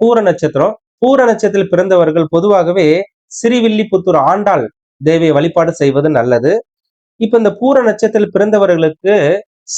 பூர நட்சத்திரம். பூர நட்சத்திரத்தில் பிறந்தவர்கள் பொதுவாகவே சிறிவில்லிபுத்தூர் ஆண்டாள் தேவியை வழிபாடு செய்வது நல்லது. இப்ப இந்த பூர நட்சத்திரத்தில் பிறந்தவர்களுக்கு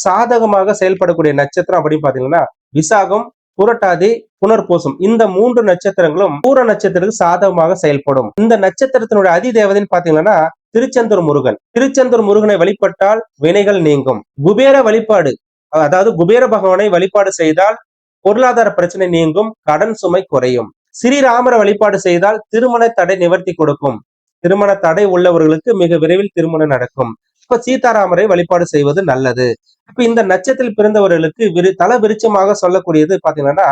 சாதகமாக செயல்படக்கூடிய நட்சத்திரம் அப்படின்னு பாத்தீங்கன்னா விசாகம் புரட்டாதி புனர்பூசம். இந்த மூன்று நட்சத்திரங்களும் பூர நட்சத்திரத்துக்கு சாதகமாக செயல்படும். இந்த நட்சத்திரத்தினுடைய அதி தேவதைன்னு பாத்தீங்கன்னா திருச்செந்தூர் முருகன். திருச்செந்தூர் முருகனை வழிபட்டால் வினைகள் நீங்கும். குபேர வழிபாடு அதாவது குபேர பகவானை வழிபாடு செய்தால் பொருளாதார பிரச்சனை நீங்கும் கடன் சுமை குறையும். ஸ்ரீராமரை வழிபாடு செய்தால் திருமண தடை நிவர்த்தி கொடுக்கும். திருமண தடை உள்ளவர்களுக்கு மிக விரைவில் திருமணம் நடக்கும். இப்ப சீதாராமரை வழிபாடு செய்வது நல்லது. இப்ப இந்த நட்சத்திரத்தில் பிறந்தவர்களுக்கு விரு தல விருச்சமாக சொல்லக்கூடியது பாத்தீங்கன்னா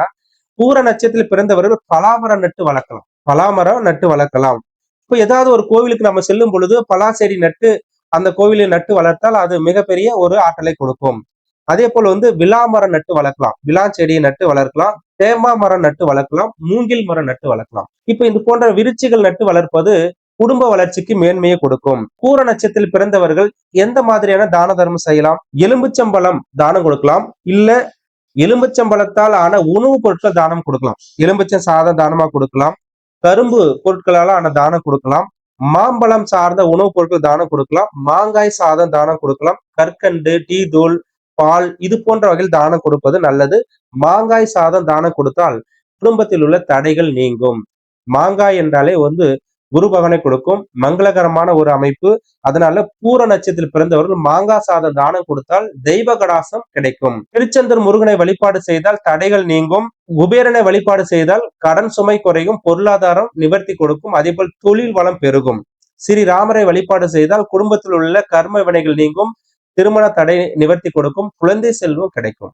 பூர நட்சத்திரத்தில் பிறந்தவர்கள் பலாமரம் நட்டு வளர்க்கலாம். பலாமரம் நட்டு வளர்க்கலாம். இப்ப ஏதாவது ஒரு கோவிலுக்கு நம்ம செல்லும் பொழுது பலா செடி நட்டு அந்த கோவிலை நட்டு வளர்த்தால் அது மிகப்பெரிய ஒரு ஆற்றலை கொடுக்கும். அதே போல வந்து விழா மரம் நட்டு வளர்க்கலாம். விழா செடியை நட்டு வளர்க்கலாம். தேமா மரம் நட்டு வளர்க்கலாம். மூங்கில் மரம் நட்டு வளர்க்கலாம். இப்ப இது போன்ற விருச்சிகள் நட்டு வளர்ப்பது குடும்ப வளர்ச்சிக்கு மேன்மையை கொடுக்கும். கூர நட்சத்திரத்தில் பிறந்தவர்கள் எந்த மாதிரியான தான தர்மம் செய்யலாம்? எலும்புச்சம்பழம் தானம் கொடுக்கலாம். இல்ல எலும்புச்சம்பளத்தால் ஆன உணவுப் பொருட்கள் தானம் கொடுக்கலாம். எலும்புச்சம் சாதம் தானமா கொடுக்கலாம். கரும்பு பொருட்களால் ஆன தானம் கொடுக்கலாம். மாம்பழம் சார்ந்த உணவுப் பொருட்கள் தானம் கொடுக்கலாம். மாங்காய் சாதம் தானம் கொடுக்கலாம். கற்கண்டு டீ தூள் பால் இது போன்ற வகையில் தானம் கொடுப்பது நல்லது. மாங்காய் சாதம் தானம் கொடுத்தால் குடும்பத்தில் உள்ள தடைகள் நீங்கும். மாங்காய் என்றாலே வந்து குரு பகவனை கொடுக்கும். மங்களகரமான ஒரு அமைப்பு. அதனால பூர நட்சத்திரத்தில் பிறந்தவர்கள் மாங்காய் சாதம் தானம் கொடுத்தால் தெய்வ கடாசம் கிடைக்கும். திருச்செந்தூர் முருகனை வழிபாடு செய்தால் தடைகள் நீங்கும். குபேரனை வழிபாடு செய்தால் கடன் சுமை குறையும். பொருளாதாரம் நிவர்த்தி கொடுக்கும். அதேபோல் தொழில் வளம் பெருகும். ஸ்ரீ ராமரை வழிபாடு செய்தால் குடும்பத்தில் உள்ள கர்ம வினைகள் நீங்கும். திருமண தடை நிவர்த்தி கொடுக்கும் குழந்தை செல்வம் கிடைக்கும்.